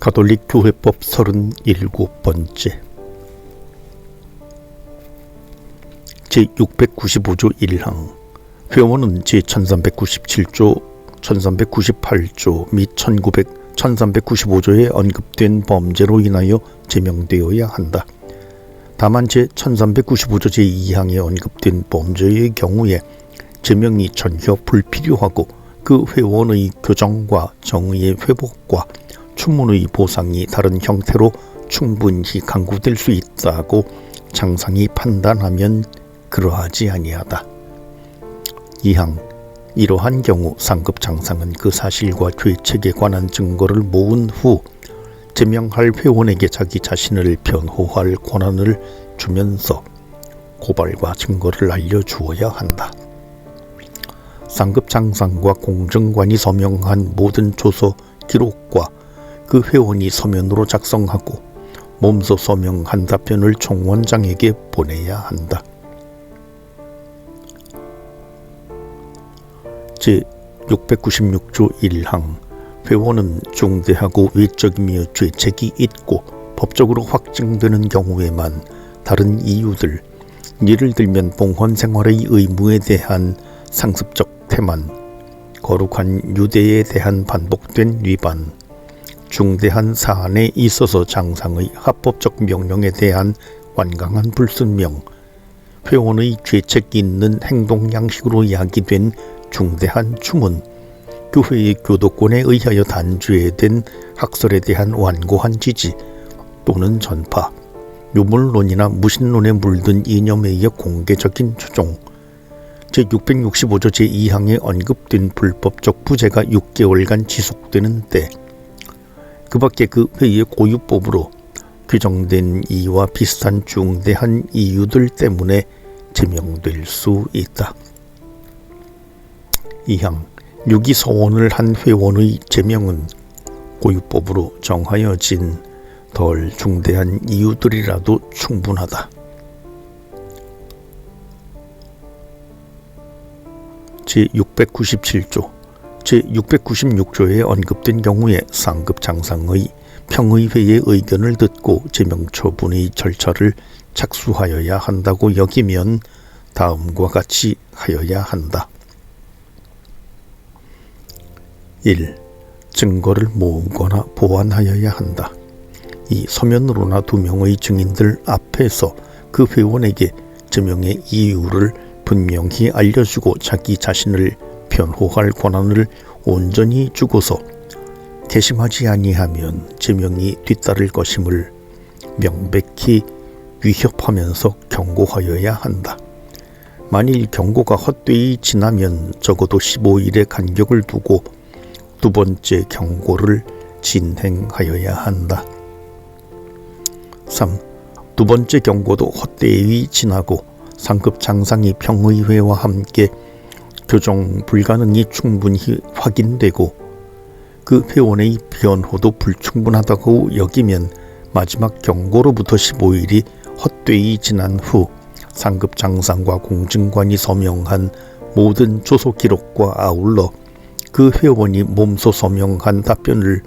가톨릭 교회법 37번째 제695조 1항 회원은 제1397조 1398조 및 1900, 1395조에 언급된 범죄로 인하여 제명되어야 한다. 다만 제1395조 제2항에 언급된 범죄의 경우에 제명이 전혀 불필요하고 그 회원의 교정과 정의의 회복과 추문의 보상이 다른 형태로 충분히 강구될 수 있다고 장상이 판단하면 그러하지 아니하다. 이항 이러한 경우 상급 장상은 그 사실과 죄책에 관한 증거를 모은 후 제명할 회원에게 자기 자신을 변호할 권한을 주면서 고발과 증거를 알려주어야 한다. 상급 장상과 공정관이 서명한 모든 조서 기록과 그 회원이 서면으로 작성하고 몸소 서명한 답변을 총원장에게 보내야 한다. 제 696조 1항 회원은 중대하고 외적이며 죄책이 있고 법적으로 확정되는 경우에만 다른 이유들 예를 들면 봉헌 생활의 의무에 대한 상습적 태만 거룩한 유대에 대한 반복된 위반 중대한 사안에 있어서 장상의 합법적 명령에 대한 완강한 불순명, 회원의 죄책 있는 행동 양식으로 야기된 중대한 추문, 교회의 교도권에 의하여 단죄된 학설에 대한 완고한 지지 또는 전파, 유물론이나 무신론에 물든 이념에 의해 공개적인 추종, 제665조 제2항에 언급된 불법적 부재가 6개월간 지속되는 때, 그 밖에 그 회의의 고유법으로 규정된 이와 비슷한 중대한 이유들 때문에 제명될 수 있다. 이항 유기 소원을 한 회원의 제명은 고유법으로 정하여진 덜 중대한 이유들이라도 충분하다. 제697조 제696조에 언급된 경우에 상급 장상의 평의회의 의견을 듣고 제명 처분의 절차를 착수하여야 한다고 여기면 다음과 같이 하여야 한다. 1. 증거를 모으거나 보완하여야 한다. 이 서면으로나 두 명의 증인들 앞에서 그 회원에게 제명의 이유를 분명히 알려주고 자기 자신을 변호할 권한을 온전히 주고서 개심하지 아니하면 제명이 뒤따를 것임을 명백히 위협하면서 경고하여야 한다. 만일 경고가 헛되이 지나면 적어도 15일의 간격을 두고 두 번째 경고를 진행하여야 한다. 3. 두 번째 경고도 헛되이 지나고 상급 장상이 평의회와 함께 교정 불가능이 충분히 확인되고 그 회원의 변호도 불충분하다고 여기면 마지막 경고로부터 15일이 헛되이 지난 후 상급 장상과 공증관이 서명한 모든 조소 기록과 아울러 그 회원이 몸소 서명한 답변을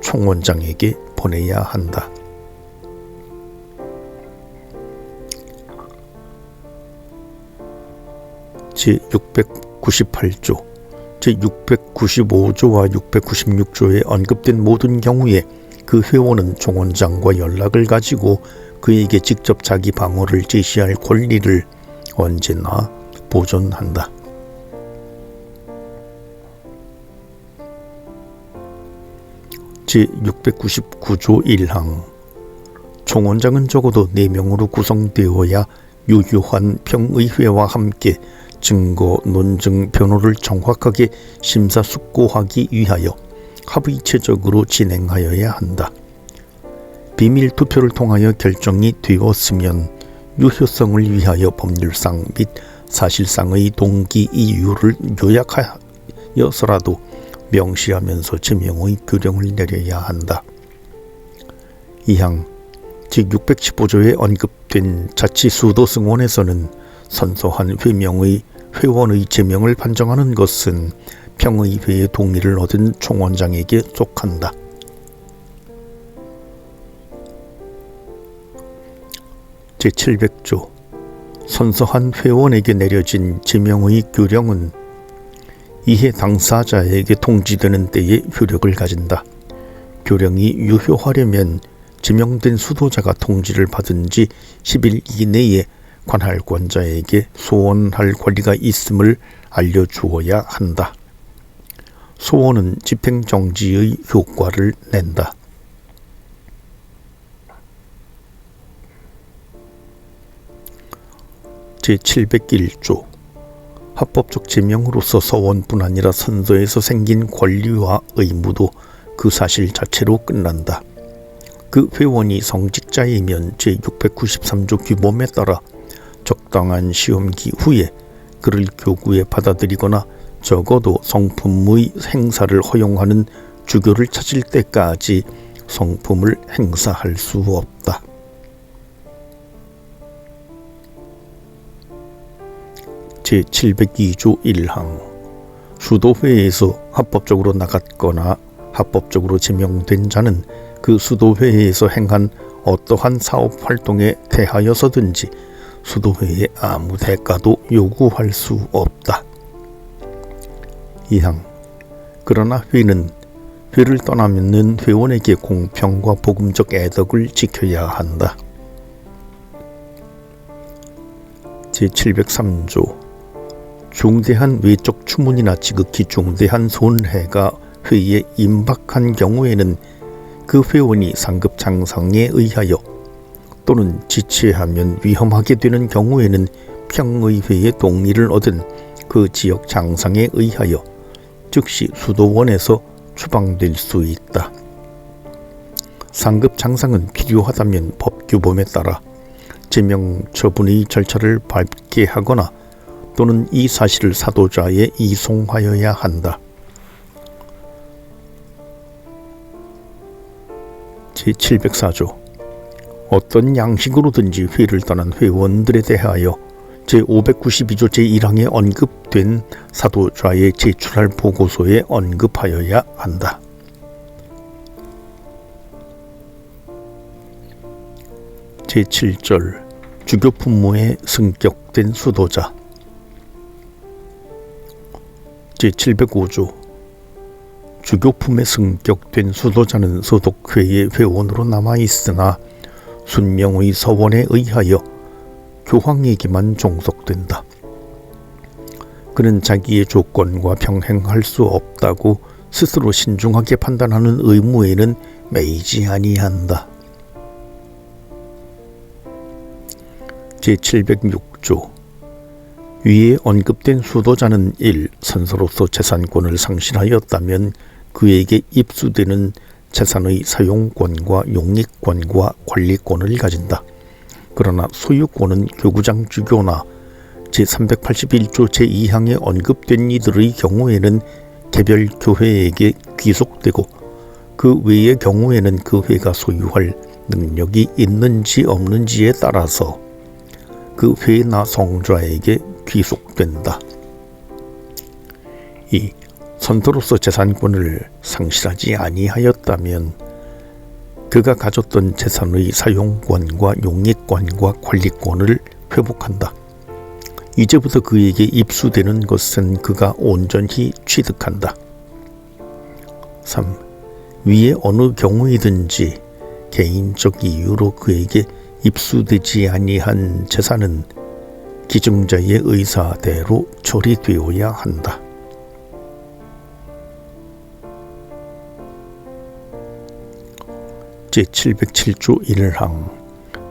총원장에게 보내야 한다. 제 600 698조, 제695조와 696조에 언급된 모든 경우에 그 회원은 종원장과 연락을 가지고 그에게 직접 자기 방어를 제시할 권리를 언제나 보존한다. 제699조 1항 총원장은 적어도 4명으로 구성되어야 유효한 평의회와 함께 증거, 논증, 변호를 정확하게 심사숙고하기 위하여 합의체적으로 진행하여야 한다. 비밀 투표를 통하여 결정이 되었으면 유효성을 위하여 법률상 및 사실상의 동기 이유를 요약하여서라도 명시하면서 제명의 규령을 내려야 한다. 이항 제615조에 언급된 자치수도 승원에서는 선서한 회명의 회원의 제명을 판정하는 것은 평의회의 동의를 얻은 총원장에게 속한다. 제700조 선서한 회원에게 내려진 제명의 규령은 이해 당사자에게 통지되는 때에 효력을 가진다. 교령이 유효하려면 지명된 수도자가 통지를 받은 지 10일 이내에 관할 권자에게 소원할 권리가 있음을 알려주어야 한다. 소원은 집행정지의 효과를 낸다. 제701조 합법적 제명으로서 서원뿐 아니라 선서에서 생긴 권리와 의무도 그 사실 자체로 끝난다. 그 회원이 성직자이면 제693조 규범에 따라 적당한 시험기 후에 그를 교구에 받아들이거나 적어도 성품의 행사를 허용하는 주교를 찾을 때까지 성품을 행사할 수 없다. 제702조 1항 수도회에서 합법적으로 나갔거나 합법적으로 지명된 자는 그 수도회에서 행한 어떠한 사업 활동에 대하여서든지 수도회에 아무 대가도 요구할 수 없다. 이항 그러나 회는 회를 떠나면은 회원에게 공평과 복음적 애덕을 지켜야 한다. 제703조 중대한 외적 추문이나 지극히 중대한 손해가 회의에 임박한 경우에는 그 회원이 상급 장성에 의하여 또는 지체하면 위험하게 되는 경우에는 평의회의 동의를 얻은 그 지역 장상에 의하여 즉시 수도원에서 추방될 수 있다. 상급 장상은 필요하다면 법규범에 따라 제명 처분의 절차를 밟게 하거나 또는 이 사실을 사도자에 이송하여야 한다. 제704조 어떤 양식으로든지 회를 떠난 회원들에 대하여 제592조 제1항에 언급된 사도좌에 제출할 보고서에 언급하여야 한다. 제7절 주교 품무에 승격된 수도자 제705조 주교품에 승격된 수도자는 소독회의 회원으로 남아 있으나 순명의 서원에 의하여 교황에게만 종속된다. 그는 자기의 조건과 병행할 수 없다고 스스로 신중하게 판단하는 의무에는 매이지 아니한다. 제706조 위에 언급된 수도자는 1. 선서로서 재산권을 상실하였다면 그에게 입수되는 재산의 사용권과 용익권과 관리권을 가진다. 그러나 소유권은 교구장 주교나 제381조 제2항에 언급된 이들의 경우에는 개별 교회에게 귀속되고 그 외의 경우에는 그 회가 소유할 능력이 있는지 없는지에 따라서 그 회나 성좌에게 귀속된다. 이 선도로서 재산권을 상실하지 아니하였다면 그가 가졌던 재산의 사용권과 용익권과 관리권을 회복한다. 이제부터 그에게 입수되는 것은 그가 온전히 취득한다. 3. 위에 어느 경우이든지 개인적 이유로 그에게 입수되지 아니한 재산은 기증자의 의사대로 처리되어야 한다. 제707조 1항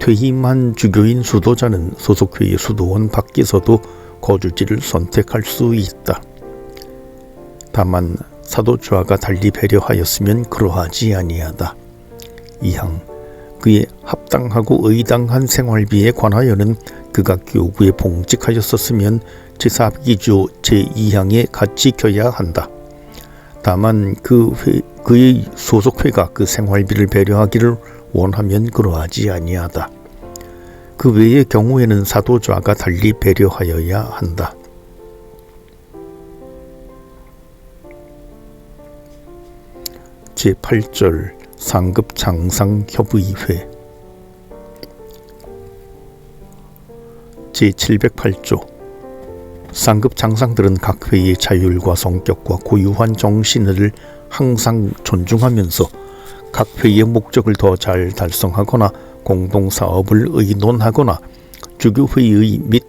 퇴임한 주교인 수도자는 소속회의 수도원 밖에서도 거주지를 선택할 수 있다. 다만 사도좌가 달리 배려하였으면 그러하지 아니하다. 2항 그의 합당하고 의당한 생활비에 관하여는 그가 교구에 봉직하였었으면 제4기조 제2항에 같이 켜야 한다. 다만 그 회, 그의 소속회가 그 생활비를 배려하기를 원하면 그러하지 아니하다. 그 외의 경우에는 사도좌가 달리 배려하여야 한다. 제8절 상급 장상 협의회 제708조 상급 장상들은 각 회의 자율과 성격과 고유한 정신을 항상 존중하면서 각 회의의 목적을 더 잘 달성하거나 공동 사업을 의논하거나 주교 회의 및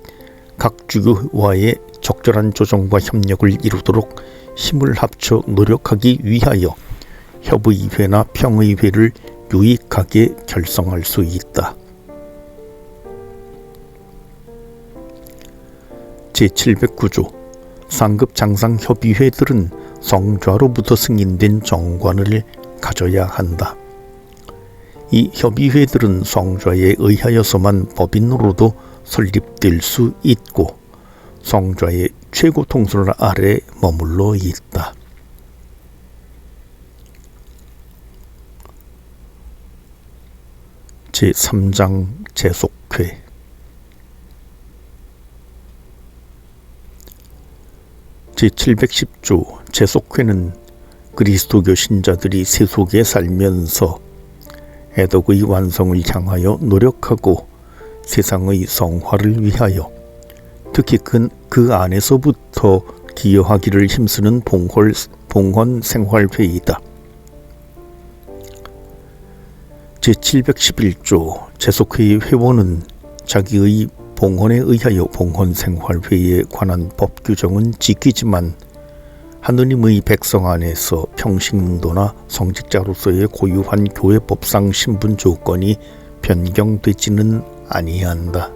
각 주교와의 적절한 조정과 협력을 이루도록 힘을 합쳐 노력하기 위하여 협의회나 평의회를 유익하게 결성할 수 있다. 제709조 상급 장상 협의회들은 성좌로부터 승인된 정관을 가져야 한다. 이 협의회들은 성좌에 의하여서만 법인으로도 설립될 수 있고 성좌의 최고 통솔 아래 머물러 있다. 제3장 제속회 제710조 제속회는 그리스도교 신자들이 세속에 살면서 애덕의 완성을 향하여 노력하고 세상의 성화를 위하여 특히 그, 그 안에서부터 기여하기를 힘쓰는 봉헌, 봉헌 생활회의다. 제711조 제속회의 회원은 자기의 봉헌에 의하여 봉헌 생활회의에 관한 법 규정은 지키지만 하느님의 백성 안에서 평신도나 성직자로서의 고유한 교회법상 신분 조건이 변경되지는 아니한다.